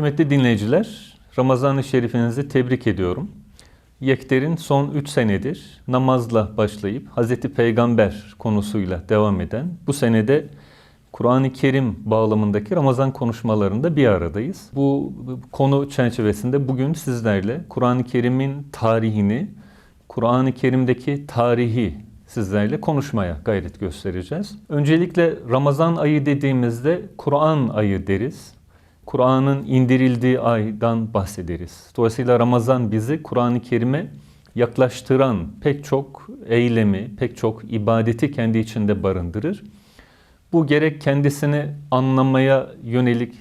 Kıymetli dinleyiciler, Ramazan-ı Şerifinizi tebrik ediyorum. Yekter'in son 3 senedir namazla başlayıp Hz. Peygamber konusuyla devam eden bu senede Kur'an-ı Kerim bağlamındaki Ramazan konuşmalarında bir aradayız. Bu konu çerçevesinde bugün sizlerle Kur'an-ı Kerim'in tarihini, Kur'an-ı Kerim'deki tarihi sizlerle konuşmaya gayret göstereceğiz. Öncelikle Ramazan ayı dediğimizde Kur'an ayı deriz. Kur'an'ın indirildiği aydan bahsederiz. Dolayısıyla Ramazan bizi Kur'an-ı Kerim'e yaklaştıran pek çok eylemi, pek çok ibadeti kendi içinde barındırır. Bu gerek kendisini anlamaya yönelik,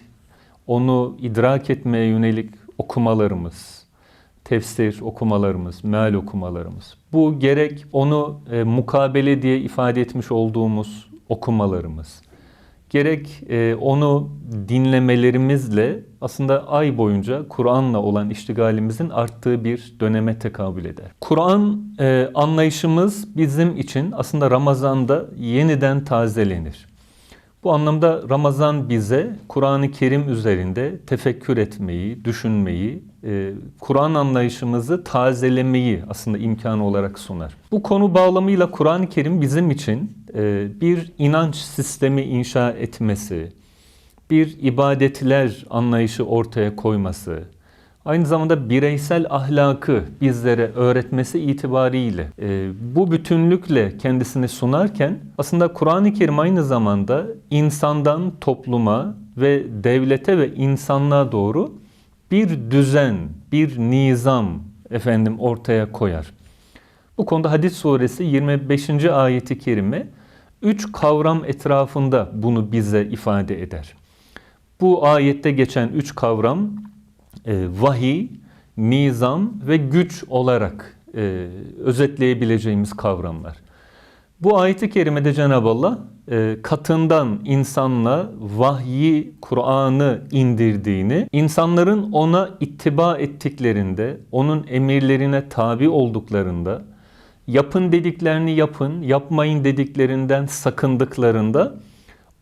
onu idrak etmeye yönelik okumalarımız, tefsir okumalarımız, meal okumalarımız. Bu gerek onu e, mukabele diye ifade etmiş olduğumuz okumalarımız. Gerek e, onu dinlemelerimizle aslında ay boyunca Kur'an'la olan iştigalimizin arttığı bir döneme tekabül eder. Kur'an e, anlayışımız bizim için aslında Ramazan'da yeniden tazelenir. Bu anlamda Ramazan bize Kur'an-ı Kerim üzerinde tefekkür etmeyi, düşünmeyi, e, Kur'an anlayışımızı tazelemeyi aslında imkanı olarak sunar. Bu konu bağlamıyla Kur'an-ı Kerim bizim için e, bir inanç sistemi inşa etmesi, bir ibadetler anlayışı ortaya koyması, aynı zamanda bireysel ahlakı bizlere öğretmesi itibariyle e, bu bütünlükle kendisini sunarken aslında Kur'an-ı Kerim aynı zamanda insandan topluma ve devlete ve insanlığa doğru bir düzen, bir nizam efendim ortaya koyar. Bu konuda Hadis suresi 25. ayeti kerime üç kavram etrafında bunu bize ifade eder. Bu ayette geçen üç kavram e, vahiy, nizam ve güç olarak e, özetleyebileceğimiz kavramlar. Bu ayeti kerimede Cenab-ı Allah e, katından insanla vahyi, Kur'an'ı indirdiğini, insanların ona ittiba ettiklerinde, onun emirlerine tabi olduklarında, yapın dediklerini yapın, yapmayın dediklerinden sakındıklarında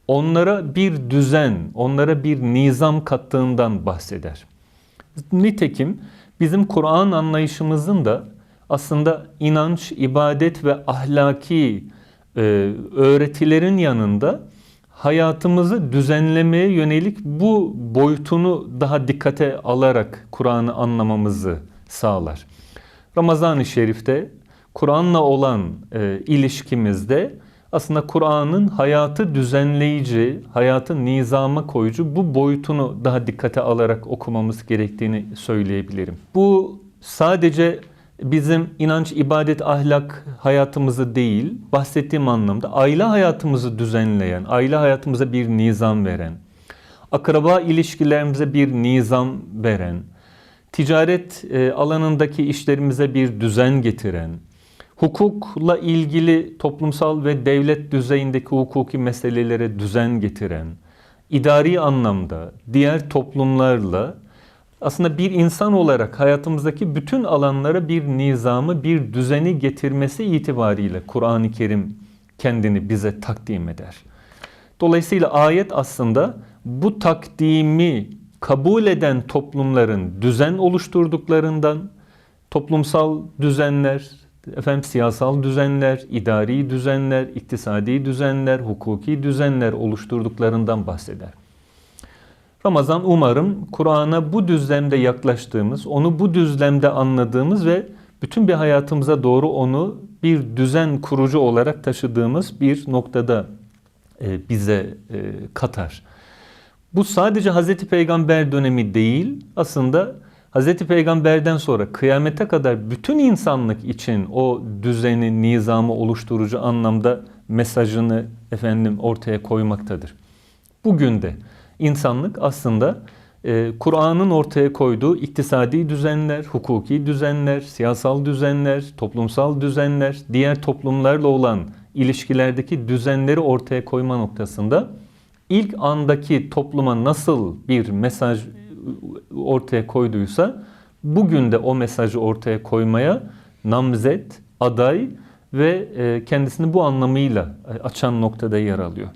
onlara bir düzen, onlara bir nizam kattığından bahseder. Nitekim bizim Kur'an anlayışımızın da aslında inanç, ibadet ve ahlaki e, öğretilerin yanında hayatımızı düzenlemeye yönelik bu boyutunu daha dikkate alarak Kur'an'ı anlamamızı sağlar. Ramazan-ı Şerif'te Kur'an'la olan e, ilişkimizde aslında Kur'an'ın hayatı düzenleyici, hayatı nizama koyucu bu boyutunu daha dikkate alarak okumamız gerektiğini söyleyebilirim. Bu sadece bizim inanç, ibadet, ahlak hayatımızı değil, bahsettiğim anlamda aile hayatımızı düzenleyen, aile hayatımıza bir nizam veren, akraba ilişkilerimize bir nizam veren, ticaret e, alanındaki işlerimize bir düzen getiren, hukukla ilgili toplumsal ve devlet düzeyindeki hukuki meselelere düzen getiren, idari anlamda diğer toplumlarla aslında bir insan olarak hayatımızdaki bütün alanlara bir nizamı, bir düzeni getirmesi itibariyle Kur'an-ı Kerim kendini bize takdim eder. Dolayısıyla ayet aslında bu takdimi kabul eden toplumların düzen oluşturduklarından, toplumsal düzenler, efendim siyasal düzenler, idari düzenler, iktisadi düzenler, hukuki düzenler oluşturduklarından bahseder. Ramazan umarım Kur'an'a bu düzlemde yaklaştığımız, onu bu düzlemde anladığımız ve bütün bir hayatımıza doğru onu bir düzen kurucu olarak taşıdığımız bir noktada e, bize e, katar. Bu sadece Hz. Peygamber dönemi değil, aslında Hz. Peygamber'den sonra kıyamete kadar bütün insanlık için o düzeni, nizamı oluşturucu anlamda mesajını efendim ortaya koymaktadır. Bugün de insanlık aslında e, Kur'an'ın ortaya koyduğu iktisadi düzenler, hukuki düzenler, siyasal düzenler, toplumsal düzenler, diğer toplumlarla olan ilişkilerdeki düzenleri ortaya koyma noktasında ilk andaki topluma nasıl bir mesaj ortaya koyduysa bugün de o mesajı ortaya koymaya namzet, aday ve e, kendisini bu anlamıyla açan noktada yer alıyor.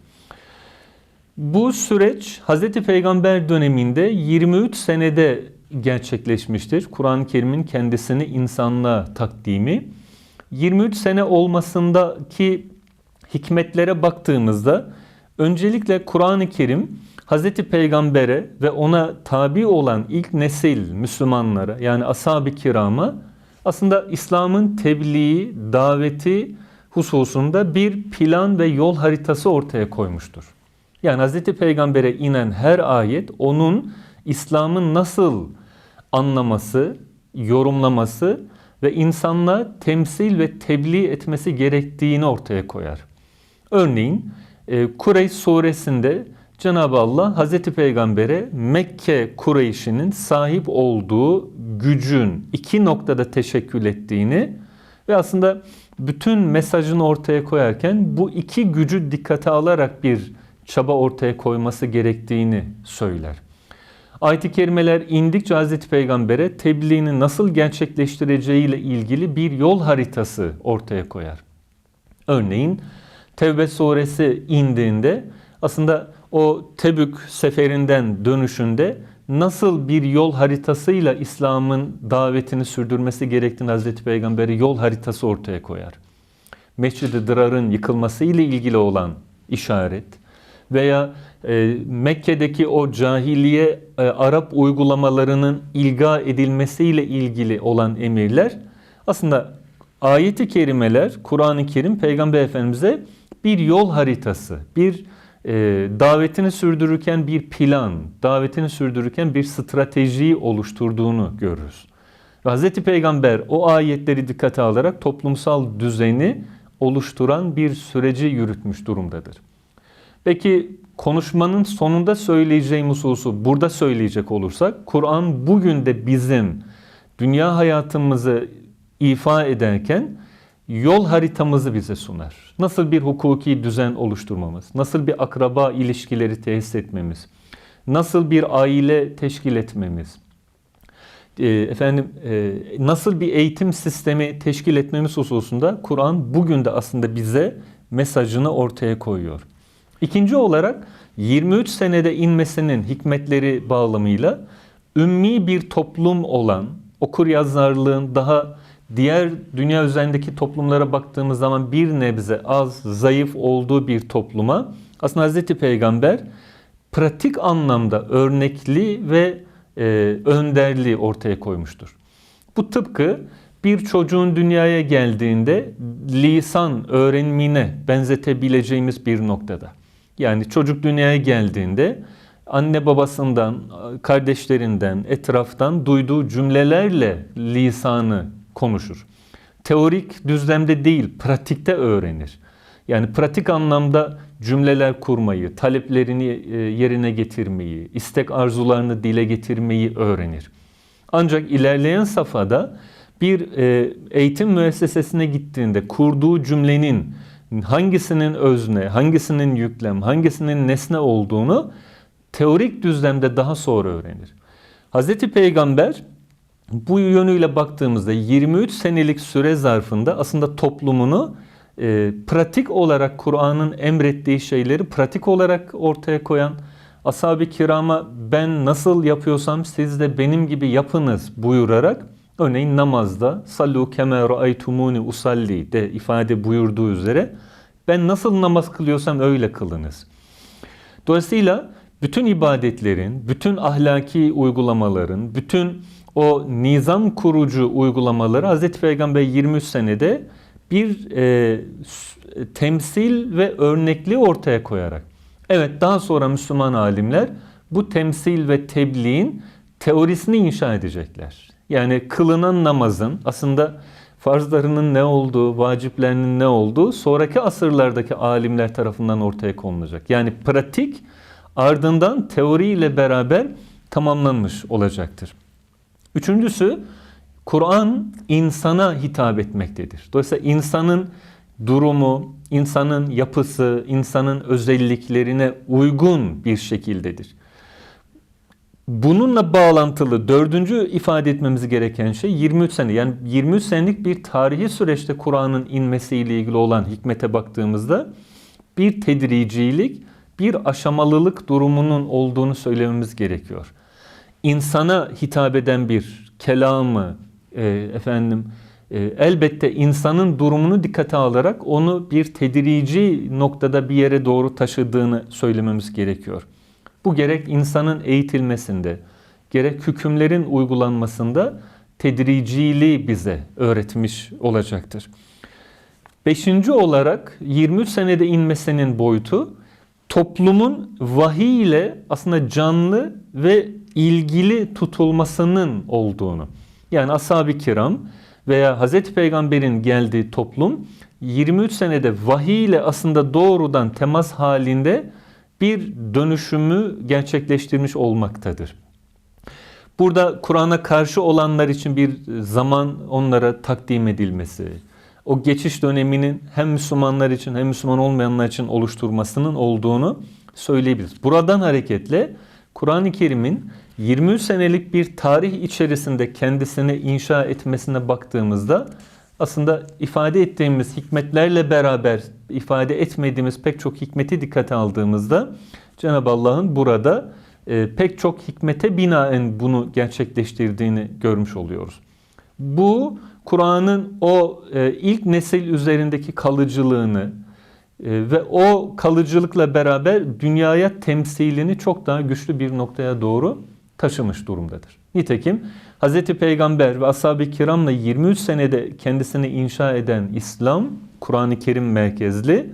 Bu süreç Hazreti Peygamber döneminde 23 senede gerçekleşmiştir. Kur'an-ı Kerim'in kendisini insanlığa takdimi. 23 sene olmasındaki hikmetlere baktığımızda öncelikle Kur'an-ı Kerim Hazreti Peygamber'e ve ona tabi olan ilk nesil Müslümanlara yani ashab-ı kirama aslında İslam'ın tebliği, daveti hususunda bir plan ve yol haritası ortaya koymuştur. Yani Hz. Peygamber'e inen her ayet onun İslam'ın nasıl anlaması, yorumlaması ve insanla temsil ve tebliğ etmesi gerektiğini ortaya koyar. Örneğin e, Kureyş suresinde Cenab-ı Allah Hz. Peygamber'e Mekke Kureyş'inin sahip olduğu gücün iki noktada teşekkül ettiğini ve aslında bütün mesajını ortaya koyarken bu iki gücü dikkate alarak bir çaba ortaya koyması gerektiğini söyler. Ayet-i kerimeler indikçe Hazreti Peygamber'e tebliğini nasıl gerçekleştireceğiyle ilgili bir yol haritası ortaya koyar. Örneğin Tevbe suresi indiğinde aslında o Tebük seferinden dönüşünde nasıl bir yol haritasıyla İslam'ın davetini sürdürmesi gerektiğini Hazreti Peygamber'e yol haritası ortaya koyar. Mescid-i Dırar'ın yıkılması ile ilgili olan işaret veya e, Mekke'deki o cahiliye e, Arap uygulamalarının ilga edilmesiyle ilgili olan emirler aslında ayeti kerimeler Kur'an-ı Kerim Peygamber Efendimiz'e bir yol haritası, bir e, davetini sürdürürken bir plan, davetini sürdürürken bir strateji oluşturduğunu görürüz. Ve Hz. Peygamber o ayetleri dikkate alarak toplumsal düzeni oluşturan bir süreci yürütmüş durumdadır. Peki konuşmanın sonunda söyleyeceğim hususu burada söyleyecek olursak, Kur'an bugün de bizim dünya hayatımızı ifa ederken yol haritamızı bize sunar. Nasıl bir hukuki düzen oluşturmamız, nasıl bir akraba ilişkileri tesis etmemiz, nasıl bir aile teşkil etmemiz, e, efendim e, nasıl bir eğitim sistemi teşkil etmemiz hususunda Kur'an bugün de aslında bize mesajını ortaya koyuyor. İkinci olarak 23 senede inmesinin hikmetleri bağlamıyla ümmi bir toplum olan okur yazarlığın daha diğer dünya üzerindeki toplumlara baktığımız zaman bir nebze az, zayıf olduğu bir topluma aslında Hz. Peygamber pratik anlamda örnekli ve e, önderliği ortaya koymuştur. Bu tıpkı bir çocuğun dünyaya geldiğinde lisan öğrenimine benzetebileceğimiz bir noktada. Yani çocuk dünyaya geldiğinde anne babasından, kardeşlerinden, etraftan duyduğu cümlelerle lisanı konuşur. Teorik düzlemde değil, pratikte öğrenir. Yani pratik anlamda cümleler kurmayı, taleplerini e, yerine getirmeyi, istek arzularını dile getirmeyi öğrenir. Ancak ilerleyen safhada bir e, eğitim müessesesine gittiğinde kurduğu cümlenin hangisinin özne, hangisinin yüklem, hangisinin nesne olduğunu teorik düzlemde daha sonra öğrenir. Hazreti Peygamber bu yönüyle baktığımızda 23 senelik süre zarfında aslında toplumunu e, pratik olarak Kur'an'ın emrettiği şeyleri pratik olarak ortaya koyan ashab-ı kirama ben nasıl yapıyorsam siz de benim gibi yapınız buyurarak örneğin namazda sallu keme ra'aytumuni usalli de ifade buyurduğu üzere ben nasıl namaz kılıyorsam öyle kılınız. Dolayısıyla bütün ibadetlerin, bütün ahlaki uygulamaların, bütün o nizam kurucu uygulamaları Hz. Peygamber 23 senede bir e, temsil ve örnekli ortaya koyarak. Evet daha sonra Müslüman alimler bu temsil ve tebliğin teorisini inşa edecekler. Yani kılınan namazın aslında farzlarının ne olduğu, vaciplerinin ne olduğu sonraki asırlardaki alimler tarafından ortaya konulacak. Yani pratik ardından teori ile beraber tamamlanmış olacaktır. Üçüncüsü Kur'an insana hitap etmektedir. Dolayısıyla insanın durumu, insanın yapısı, insanın özelliklerine uygun bir şekildedir. Bununla bağlantılı dördüncü ifade etmemiz gereken şey 23 sene. Yani 23 senelik bir tarihi süreçte Kur'an'ın inmesiyle ilgili olan hikmete baktığımızda bir tedricilik, bir aşamalılık durumunun olduğunu söylememiz gerekiyor. İnsana hitap eden bir kelamı, e, efendim e, elbette insanın durumunu dikkate alarak onu bir tedrici noktada bir yere doğru taşıdığını söylememiz gerekiyor. Bu gerek insanın eğitilmesinde, gerek hükümlerin uygulanmasında tedriciliği bize öğretmiş olacaktır. Beşinci olarak 23 senede inmesinin boyutu toplumun vahiy ile aslında canlı ve ilgili tutulmasının olduğunu. Yani ashab-ı kiram veya Hazreti Peygamber'in geldiği toplum 23 senede vahiy ile aslında doğrudan temas halinde bir dönüşümü gerçekleştirmiş olmaktadır. Burada Kur'an'a karşı olanlar için bir zaman onlara takdim edilmesi, o geçiş döneminin hem Müslümanlar için hem Müslüman olmayanlar için oluşturmasının olduğunu söyleyebiliriz. Buradan hareketle Kur'an-ı Kerim'in 23 senelik bir tarih içerisinde kendisini inşa etmesine baktığımızda aslında ifade ettiğimiz hikmetlerle beraber ifade etmediğimiz pek çok hikmeti dikkate aldığımızda Cenab-ı Allah'ın burada e, pek çok hikmete binaen bunu gerçekleştirdiğini görmüş oluyoruz. Bu Kur'an'ın o e, ilk nesil üzerindeki kalıcılığını e, ve o kalıcılıkla beraber dünyaya temsilini çok daha güçlü bir noktaya doğru taşımış durumdadır. Nitekim Hz. Peygamber ve ashab-ı kiramla 23 senede kendisini inşa eden İslam, Kur'an-ı Kerim merkezli,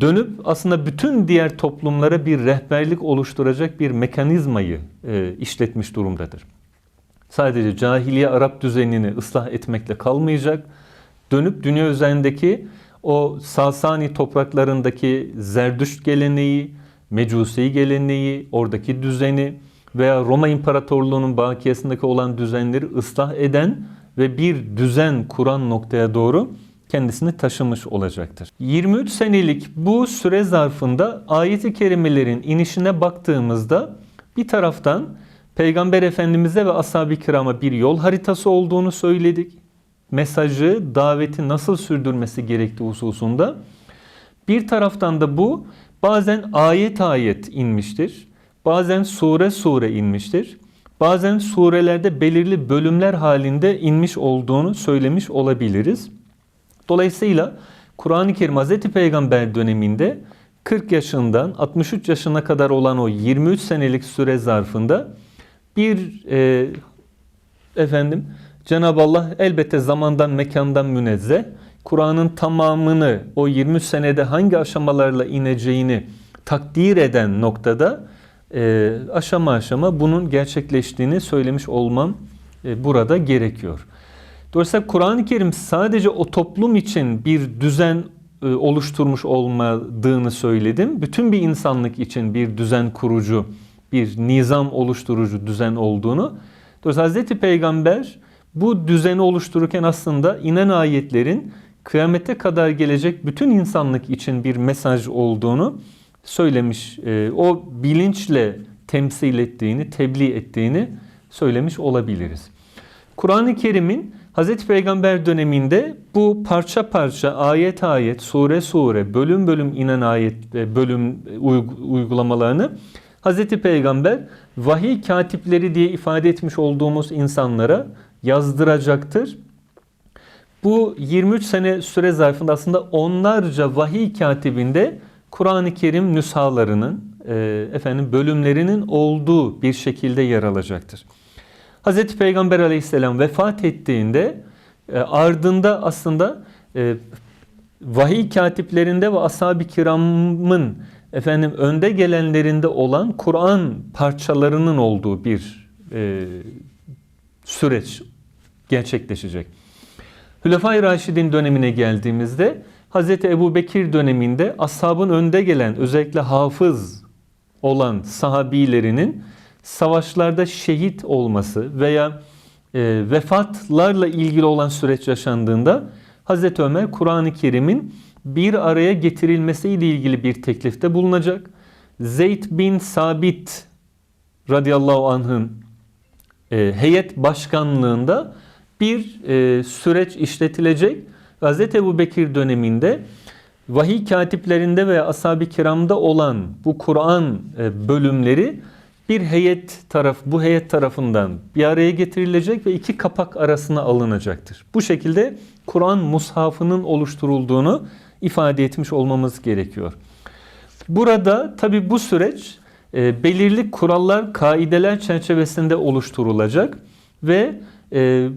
dönüp aslında bütün diğer toplumlara bir rehberlik oluşturacak bir mekanizmayı e, işletmiş durumdadır. Sadece cahiliye Arap düzenini ıslah etmekle kalmayacak, dönüp dünya üzerindeki o Sasani topraklarındaki Zerdüşt geleneği, Mecusi geleneği, oradaki düzeni veya Roma İmparatorluğu'nun bakiyesindeki olan düzenleri ıslah eden ve bir düzen kuran noktaya doğru kendisini taşımış olacaktır. 23 senelik bu süre zarfında ayet-i kerimelerin inişine baktığımızda bir taraftan Peygamber Efendimiz'e ve ashab-ı kirama bir yol haritası olduğunu söyledik. Mesajı, daveti nasıl sürdürmesi gerektiği hususunda. Bir taraftan da bu bazen ayet ayet inmiştir. Bazen sure sure inmiştir. Bazen surelerde belirli bölümler halinde inmiş olduğunu söylemiş olabiliriz. Dolayısıyla Kur'an-ı Kerim Hz. Peygamber döneminde 40 yaşından 63 yaşına kadar olan o 23 senelik süre zarfında bir e, efendim Cenab-ı Allah elbette zamandan mekandan münezzeh. Kur'an'ın tamamını o 23 senede hangi aşamalarla ineceğini takdir eden noktada e, aşama aşama bunun gerçekleştiğini söylemiş olmam e, burada gerekiyor. Dolayısıyla Kur'an-ı Kerim sadece o toplum için bir düzen e, oluşturmuş olmadığını söyledim. Bütün bir insanlık için bir düzen kurucu, bir nizam oluşturucu düzen olduğunu. Dolayısıyla Hz. Peygamber bu düzeni oluştururken aslında inen ayetlerin kıyamete kadar gelecek bütün insanlık için bir mesaj olduğunu söylemiş. E, o bilinçle temsil ettiğini, tebliğ ettiğini söylemiş olabiliriz. Kur'an-ı Kerim'in Hz. Peygamber döneminde bu parça parça, ayet ayet, sure sure, bölüm bölüm inen ayet bölüm uygulamalarını Hz. Peygamber vahiy katipleri diye ifade etmiş olduğumuz insanlara yazdıracaktır. Bu 23 sene süre zarfında aslında onlarca vahiy katibinde Kur'an-ı Kerim nüshalarının, e, efendim bölümlerinin olduğu bir şekilde yer alacaktır. Hz. Peygamber aleyhisselam vefat ettiğinde e, ardında aslında e, vahiy katiplerinde ve ashab-ı kiramın efendim önde gelenlerinde olan Kur'an parçalarının olduğu bir e, süreç gerçekleşecek. Hülefai Raşidin dönemine geldiğimizde Hz. Ebu Bekir döneminde ashabın önde gelen özellikle hafız olan sahabilerinin savaşlarda şehit olması veya e, vefatlarla ilgili olan süreç yaşandığında Hz. Ömer Kur'an-ı Kerim'in bir araya getirilmesiyle ilgili bir teklifte bulunacak. Zeyd bin Sabit radıyallahu anh'ın e, heyet başkanlığında bir e, süreç işletilecek. Hz. Ebu Bekir döneminde vahiy katiplerinde veya ashab-ı kiramda olan bu Kur'an e, bölümleri bir heyet taraf bu heyet tarafından bir araya getirilecek ve iki kapak arasına alınacaktır. Bu şekilde Kur'an mushafının oluşturulduğunu ifade etmiş olmamız gerekiyor. Burada tabi bu süreç e, belirli kurallar, kaideler çerçevesinde oluşturulacak ve e,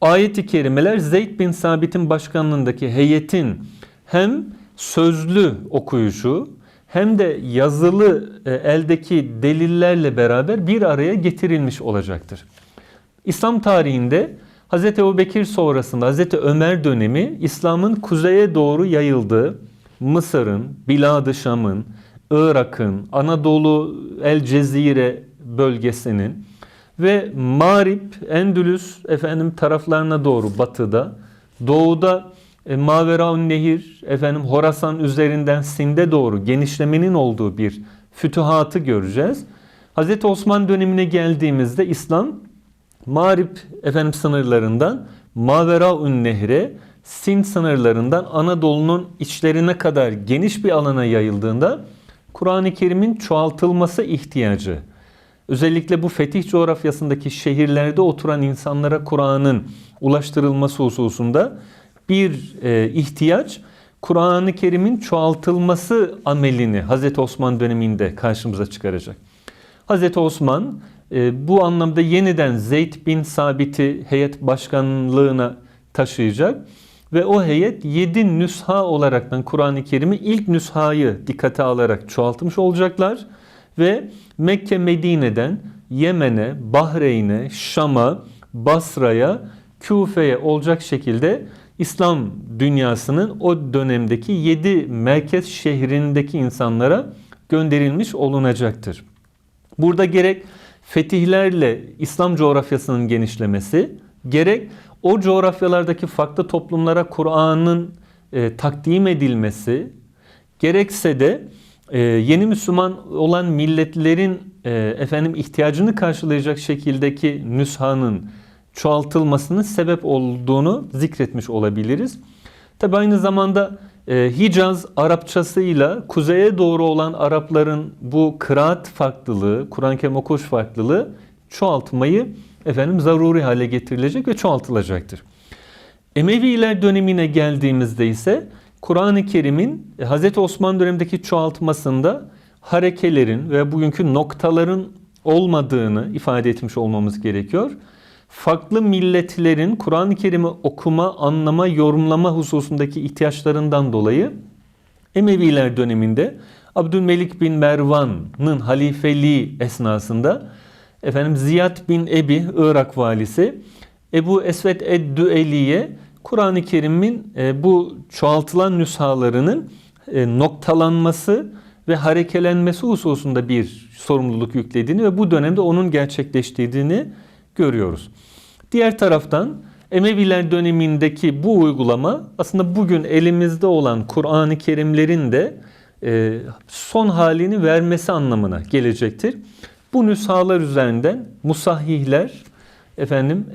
ayet-i kerimeler Zeyd bin Sabit'in başkanlığındaki heyetin hem sözlü okuyuşu hem de yazılı e, eldeki delillerle beraber bir araya getirilmiş olacaktır. İslam tarihinde Hz. Ebubekir sonrasında Hz. Ömer dönemi İslam'ın kuzeye doğru yayıldığı Mısır'ın, Bilad-ı Şam'ın, Irak'ın, Anadolu El Cezire bölgesinin ve Marip, Endülüs efendim taraflarına doğru batıda, doğuda e, Maveraun Nehir, efendim Horasan üzerinden Sind'e doğru genişlemenin olduğu bir fütühatı göreceğiz. Hz. Osman dönemine geldiğimizde İslam Marip efendim sınırlarından Maveraun Nehre, Sind sınırlarından Anadolu'nun içlerine kadar geniş bir alana yayıldığında Kur'an-ı Kerim'in çoğaltılması ihtiyacı, özellikle bu fetih coğrafyasındaki şehirlerde oturan insanlara Kur'an'ın ulaştırılması hususunda bir e, ihtiyaç Kur'an-ı Kerim'in çoğaltılması amelini Hazreti Osman döneminde karşımıza çıkaracak. Hazreti Osman e, bu anlamda yeniden Zeyd bin Sabit'i heyet başkanlığına taşıyacak ve o heyet 7 nüsha olaraktan Kur'an-ı Kerim'i ilk nüshayı dikkate alarak çoğaltmış olacaklar ve Mekke Medine'den Yemen'e, Bahreyn'e, Şam'a, Basra'ya, Küfe'ye olacak şekilde İslam dünyasının o dönemdeki 7 merkez şehrindeki insanlara gönderilmiş olunacaktır. Burada gerek fetihlerle İslam coğrafyasının genişlemesi, gerek o coğrafyalardaki farklı toplumlara Kur'an'ın e, takdim edilmesi, gerekse de e, yeni Müslüman olan milletlerin e, efendim ihtiyacını karşılayacak şekildeki nüshanın çoğaltılmasının sebep olduğunu zikretmiş olabiliriz. Tabi aynı zamanda e, Hicaz Arapçasıyla kuzeye doğru olan Arapların bu kıraat farklılığı, Kur'an-ı Kerim okuş farklılığı çoğaltmayı efendim zaruri hale getirilecek ve çoğaltılacaktır. Emeviler dönemine geldiğimizde ise Kur'an-ı Kerim'in e, Hz. Osman dönemindeki çoğaltmasında harekelerin ve bugünkü noktaların olmadığını ifade etmiş olmamız gerekiyor. Farklı milletlerin Kur'an-ı Kerim'i okuma, anlama, yorumlama hususundaki ihtiyaçlarından dolayı Emeviler döneminde Abdülmelik bin Mervan'ın halifeliği esnasında efendim Ziyad bin Ebi Irak valisi Ebu Esved Eddüeliye Kur'an-ı Kerim'in e, bu çoğaltılan nüshalarının e, noktalanması ve harekelenmesi hususunda bir sorumluluk yüklediğini ve bu dönemde onun gerçekleştirdiğini görüyoruz. Diğer taraftan Emeviler dönemindeki bu uygulama aslında bugün elimizde olan Kur'an-ı Kerimlerin de e, son halini vermesi anlamına gelecektir. Bu nüshalar üzerinden musahihler efendim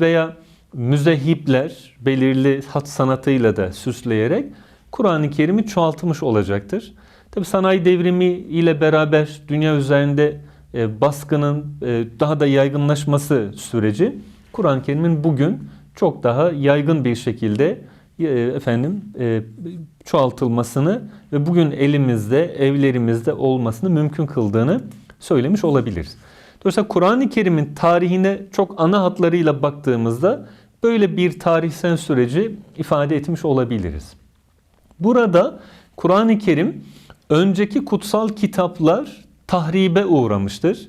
veya müzehipler belirli hat sanatıyla da süsleyerek Kur'an-ı Kerim'i çoğaltmış olacaktır. Tabi sanayi devrimi ile beraber dünya üzerinde e, baskının e, daha da yaygınlaşması süreci Kur'an-ı Kerim'in bugün çok daha yaygın bir şekilde e, efendim çoğaltılmasını ve bugün elimizde, evlerimizde olmasını mümkün kıldığını söylemiş olabiliriz. Dolayısıyla Kur'an-ı Kerim'in tarihine çok ana hatlarıyla baktığımızda böyle bir tarihsel süreci ifade etmiş olabiliriz. Burada Kur'an-ı Kerim önceki kutsal kitaplar tahribe uğramıştır.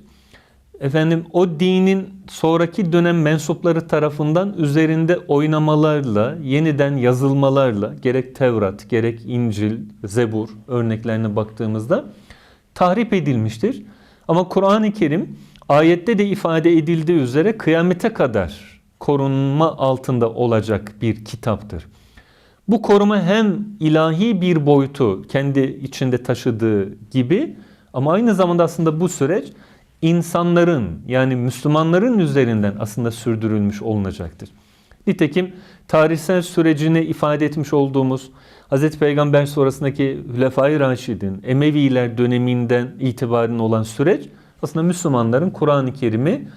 Efendim o dinin sonraki dönem mensupları tarafından üzerinde oynamalarla, yeniden yazılmalarla gerek Tevrat, gerek İncil, Zebur örneklerine baktığımızda tahrip edilmiştir. Ama Kur'an-ı Kerim ayette de ifade edildiği üzere kıyamete kadar korunma altında olacak bir kitaptır. Bu koruma hem ilahi bir boyutu kendi içinde taşıdığı gibi ama aynı zamanda aslında bu süreç insanların yani Müslümanların üzerinden aslında sürdürülmüş olunacaktır. Nitekim tarihsel sürecini ifade etmiş olduğumuz Hz. Peygamber sonrasındaki Hülefai Raşidin, Emeviler döneminden itibaren olan süreç aslında Müslümanların Kur'an-ı Kerim'i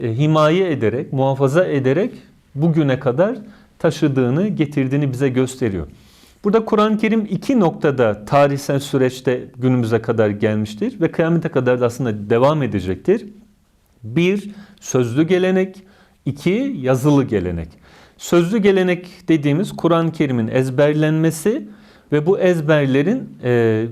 himaye ederek, muhafaza ederek bugüne kadar taşıdığını, getirdiğini bize gösteriyor. Burada Kur'an-ı Kerim iki noktada tarihsel süreçte günümüze kadar gelmiştir ve kıyamete kadar da aslında devam edecektir. Bir, sözlü gelenek, iki, yazılı gelenek. Sözlü gelenek dediğimiz Kur'an-ı Kerim'in ezberlenmesi ve bu ezberlerin e,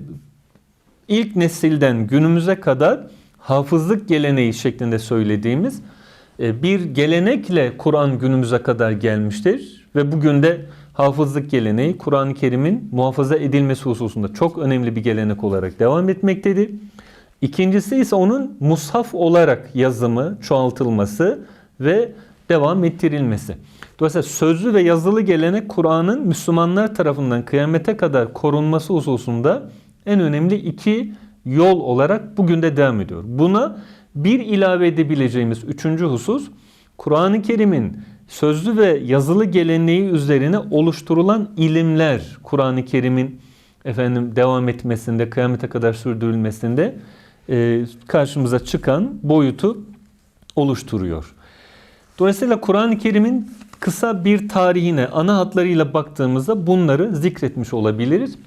ilk nesilden günümüze kadar hafızlık geleneği şeklinde söylediğimiz e, bir gelenekle Kur'an günümüze kadar gelmiştir ve bugün de hafızlık geleneği Kur'an-ı Kerim'in muhafaza edilmesi hususunda çok önemli bir gelenek olarak devam etmektedir. İkincisi ise onun mushaf olarak yazımı, çoğaltılması ve devam ettirilmesi. Dolayısıyla sözlü ve yazılı gelenek Kur'an'ın Müslümanlar tarafından kıyamete kadar korunması hususunda en önemli iki yol olarak bugün de devam ediyor. Buna bir ilave edebileceğimiz üçüncü husus Kur'an-ı Kerim'in sözlü ve yazılı geleneği üzerine oluşturulan ilimler Kur'an-ı Kerim'in efendim devam etmesinde, kıyamete kadar sürdürülmesinde e, karşımıza çıkan boyutu oluşturuyor. Dolayısıyla Kur'an-ı Kerim'in kısa bir tarihine ana hatlarıyla baktığımızda bunları zikretmiş olabiliriz.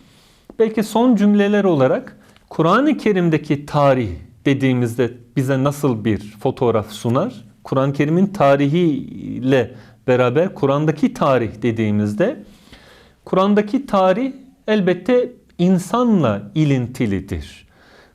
Belki son cümleler olarak Kur'an-ı Kerim'deki tarih dediğimizde bize nasıl bir fotoğraf sunar? Kur'an-ı Kerim'in tarihiyle beraber Kur'an'daki tarih dediğimizde Kur'an'daki tarih elbette insanla ilintilidir.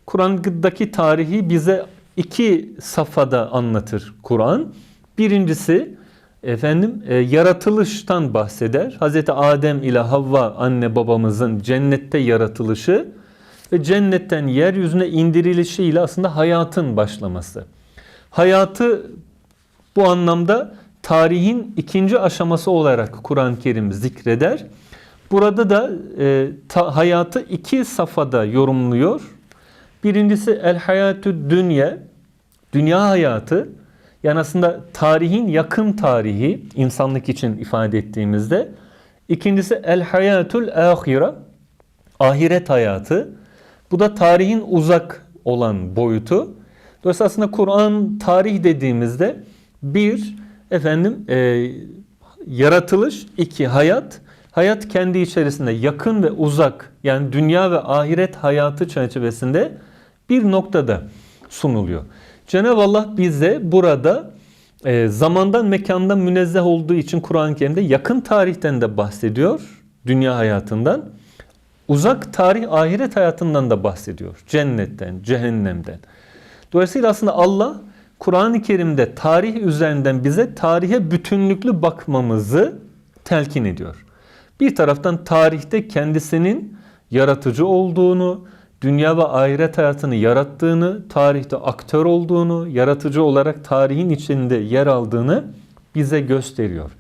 Kur'an'daki tarihi bize iki safhada anlatır Kur'an. Birincisi efendim e, yaratılıştan bahseder. Hazreti Adem ile Havva anne babamızın cennette yaratılışı ve cennetten yeryüzüne indirilişiyle aslında hayatın başlaması. Hayatı bu anlamda tarihin ikinci aşaması olarak Kur'an-ı Kerim zikreder. Burada da e, ta, hayatı iki safhada yorumluyor. Birincisi el hayatü dünya, dünya hayatı. Yani aslında tarihin yakın tarihi insanlık için ifade ettiğimizde. İkincisi el hayatul ahire, ahiret hayatı. Bu da tarihin uzak olan boyutu. Dolayısıyla aslında Kur'an tarih dediğimizde bir efendim e, yaratılış, iki hayat. Hayat kendi içerisinde yakın ve uzak yani dünya ve ahiret hayatı çerçevesinde bir noktada sunuluyor. Cenab-ı Allah bize burada e, zamandan mekandan münezzeh olduğu için Kur'an-ı Kerim'de yakın tarihten de bahsediyor. Dünya hayatından. Uzak tarih ahiret hayatından da bahsediyor. Cennetten, cehennemden. Dolayısıyla aslında Allah Kur'an-ı Kerim'de tarih üzerinden bize tarihe bütünlüklü bakmamızı telkin ediyor. Bir taraftan tarihte kendisinin yaratıcı olduğunu, dünya ve ahiret hayatını yarattığını, tarihte aktör olduğunu, yaratıcı olarak tarihin içinde yer aldığını bize gösteriyor.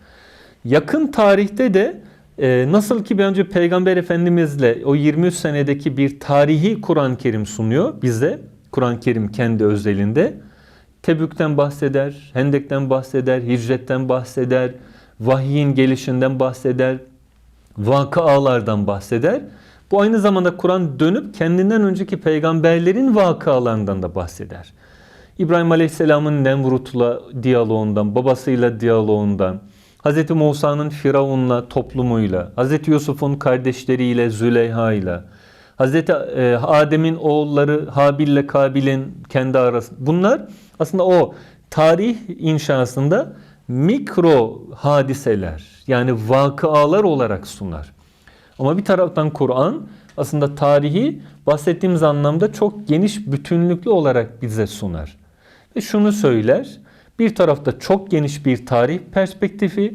Yakın tarihte de e, nasıl ki bir önce Peygamber Efendimizle o 23 senedeki bir tarihi Kur'an-ı Kerim sunuyor bize. Kur'an-ı Kerim kendi özelinde. Tebük'ten bahseder, Hendek'ten bahseder, hicretten bahseder, vahyin gelişinden bahseder, vakıalardan bahseder. Bu aynı zamanda Kur'an dönüp kendinden önceki peygamberlerin vakıalarından da bahseder. İbrahim Aleyhisselam'ın Nemrut'la diyaloğundan, babasıyla diyaloğundan, Hz. Musa'nın Firavun'la toplumuyla, Hz. Yusuf'un kardeşleriyle Züleyha'yla, Hz. E, Adem'in oğulları Habil ile Kabil'in kendi arasında. Bunlar aslında o tarih inşasında mikro hadiseler yani vakıalar olarak sunar. Ama bir taraftan Kur'an aslında tarihi bahsettiğimiz anlamda çok geniş bütünlüklü olarak bize sunar. Ve şunu söyler. Bir tarafta çok geniş bir tarih perspektifi,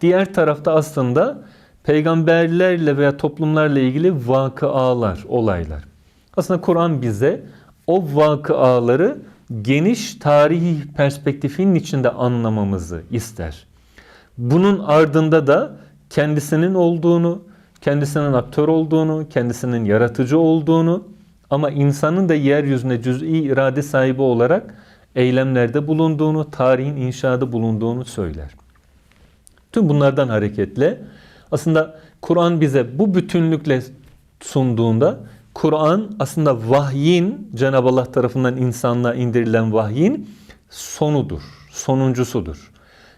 diğer tarafta aslında peygamberlerle veya toplumlarla ilgili vakıalar, olaylar. Aslında Kur'an bize o vakıaları geniş tarihi perspektifinin içinde anlamamızı ister. Bunun ardında da kendisinin olduğunu, kendisinin aktör olduğunu, kendisinin yaratıcı olduğunu ama insanın da yeryüzünde cüz'i irade sahibi olarak eylemlerde bulunduğunu, tarihin inşaada bulunduğunu söyler. Tüm bunlardan hareketle aslında Kur'an bize bu bütünlükle sunduğunda Kur'an aslında vahyin Cenab-ı Allah tarafından insanlığa indirilen vahyin sonudur, sonuncusudur.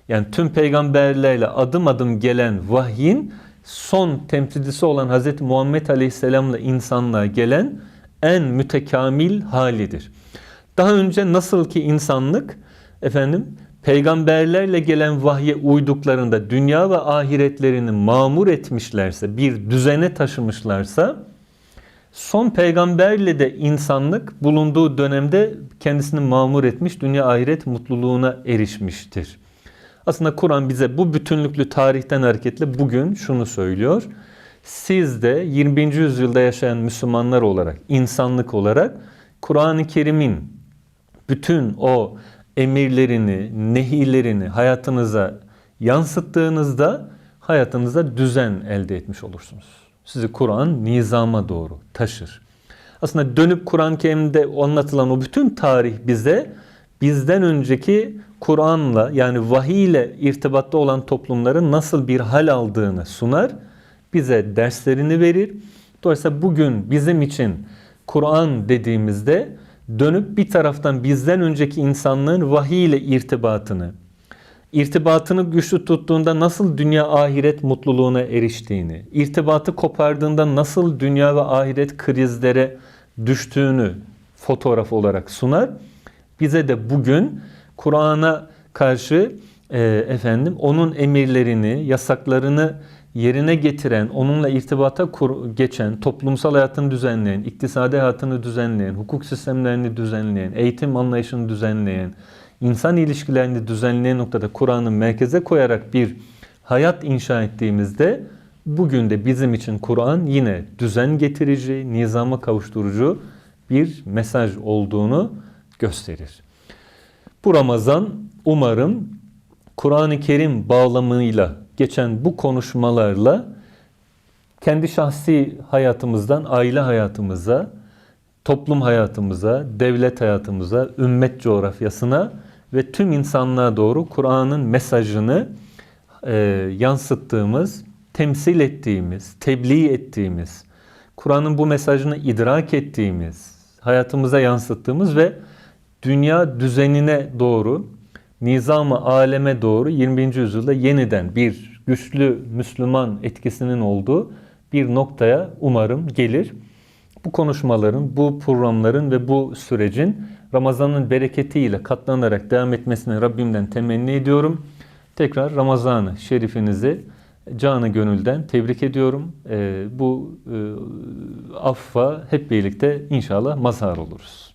Yani tüm peygamberlerle adım adım gelen vahyin son temsilcisi olan Hz. Muhammed Aleyhisselam'la insanlığa gelen en mütekamil halidir. Daha önce nasıl ki insanlık efendim peygamberlerle gelen vahye uyduklarında dünya ve ahiretlerini mamur etmişlerse, bir düzene taşımışlarsa son peygamberle de insanlık bulunduğu dönemde kendisini mamur etmiş, dünya ahiret mutluluğuna erişmiştir. Aslında Kur'an bize bu bütünlüklü tarihten hareketle bugün şunu söylüyor. Siz de 20. yüzyılda yaşayan Müslümanlar olarak, insanlık olarak Kur'an-ı Kerim'in bütün o emirlerini, nehilerini hayatınıza yansıttığınızda hayatınızda düzen elde etmiş olursunuz. Sizi Kur'an nizama doğru taşır. Aslında dönüp Kur'an-ı Kerim'de anlatılan o bütün tarih bize bizden önceki Kur'an'la yani vahiy ile irtibatta olan toplumların nasıl bir hal aldığını sunar. Bize derslerini verir. Dolayısıyla bugün bizim için Kur'an dediğimizde dönüp bir taraftan bizden önceki insanlığın vahiy ile irtibatını, irtibatını güçlü tuttuğunda nasıl dünya ahiret mutluluğuna eriştiğini, irtibatı kopardığında nasıl dünya ve ahiret krizlere düştüğünü fotoğraf olarak sunar. Bize de bugün Kur'an'a karşı e, efendim onun emirlerini, yasaklarını yerine getiren, onunla irtibata kur, geçen, toplumsal hayatını düzenleyen, iktisadi hayatını düzenleyen, hukuk sistemlerini düzenleyen, eğitim anlayışını düzenleyen, insan ilişkilerini düzenleyen noktada Kur'an'ı merkeze koyarak bir hayat inşa ettiğimizde bugün de bizim için Kur'an yine düzen getirici, nizama kavuşturucu bir mesaj olduğunu gösterir. Bu Ramazan umarım Kur'an-ı Kerim bağlamıyla geçen bu konuşmalarla kendi şahsi hayatımızdan aile hayatımıza, toplum hayatımıza, devlet hayatımıza, ümmet coğrafyasına ve tüm insanlığa doğru Kur'an'ın mesajını e, yansıttığımız, temsil ettiğimiz, tebliğ ettiğimiz, Kur'an'ın bu mesajını idrak ettiğimiz, hayatımıza yansıttığımız ve dünya düzenine doğru, nizam-ı aleme doğru 20. yüzyılda yeniden bir güçlü Müslüman etkisinin olduğu bir noktaya umarım gelir. Bu konuşmaların, bu programların ve bu sürecin Ramazan'ın bereketiyle katlanarak devam etmesini Rabbimden temenni ediyorum. Tekrar Ramazan-ı şerifinizi canı gönülden tebrik ediyorum. Ee, bu e, affa hep birlikte inşallah mazhar oluruz.